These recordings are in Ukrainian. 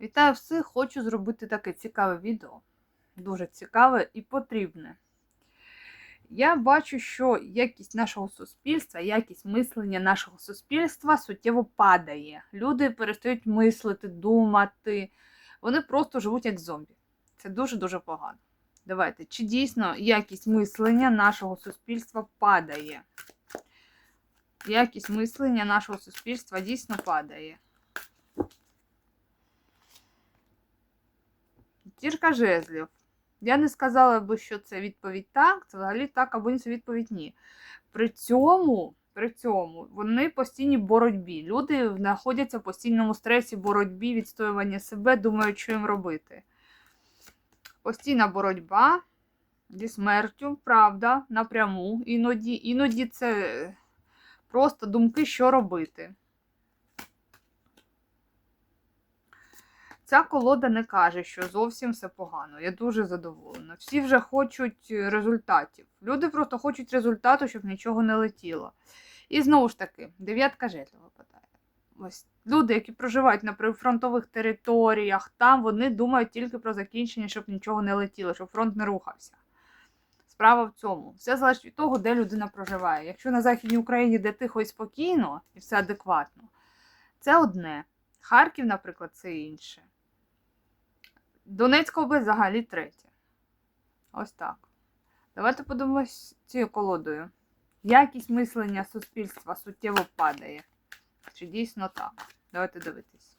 Вітаю всіх! Хочу зробити таке цікаве відео. Дуже цікаве і потрібне. Я бачу, що якість нашого суспільства, якість мислення нашого суспільства суттєво падає. Люди перестають мислити, думати. Вони просто живуть як зомбі. Це дуже-дуже погано. Давайте, чи дійсно якість мислення нашого суспільства падає? Якість мислення нашого суспільства дійсно падає. Зірка жезлів. Я не сказала би, що це відповідь так, це взагалі так, або це відповідь ні. При цьому, при цьому вони постійні боротьбі. Люди знаходяться в постійному стресі, боротьбі, відстоювання себе, думають, що їм робити. Постійна боротьба зі смертю, правда, напряму. Іноді, іноді це просто думки, що робити. Ця колода не каже, що зовсім все погано. Я дуже задоволена. Всі вже хочуть результатів. Люди просто хочуть результату, щоб нічого не летіло. І знову ж таки, дев'ятка жезлів випадає. Ось люди, які проживають на прифронтових територіях, там вони думають тільки про закінчення, щоб нічого не летіло, щоб фронт не рухався. Справа в цьому. Все залежить від того, де людина проживає. Якщо на Західній Україні, де тихо і спокійно, і все адекватно, це одне. Харків, наприклад, це інше. Донецька область взагалі третє. Ось так. Давайте подивимось цією колодою. Якість мислення суспільства суттєво падає. Чи дійсно так? Давайте дивитись.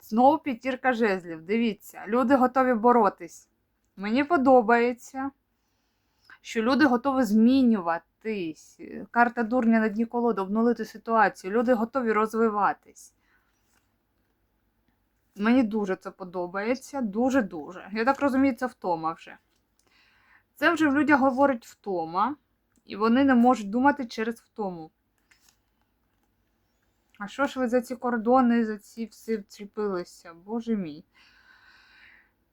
Знову п'ятірка жезлів. Дивіться, люди готові боротись. Мені подобається, що люди готові змінюватись. Карта дурня на дні колоди, обнулити ситуацію. Люди готові розвиватись. Мені дуже це подобається. Дуже-дуже. Я так розумію, це втома вже. Це вже в людях говорить втома, і вони не можуть думати через втому. А що ж ви за ці кордони, за ці всі вчепилися? Боже мій.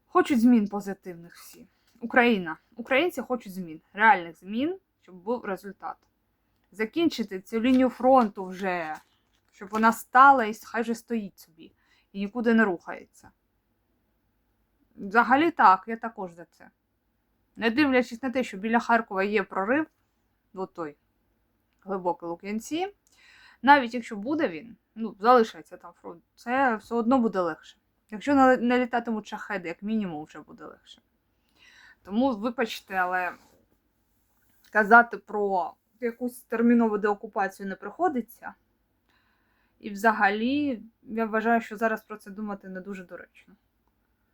Хочуть змін позитивних всі. Україна. Українці хочуть змін, реальних змін, щоб був результат. Закінчити цю лінію фронту вже, щоб вона стала і хай же стоїть собі і нікуди не рухається. Взагалі так, я також за це. Не дивлячись на те, що біля Харкова є прорив, до той глибокий Лук'янці, навіть якщо буде він, ну, залишається там фронт, це все одно буде легше. Якщо не літатимуть шахеди, як мінімум, вже буде легше. Тому, вибачте, але казати про якусь термінову деокупацію не приходиться. І взагалі, я вважаю, що зараз про це думати не дуже доречно.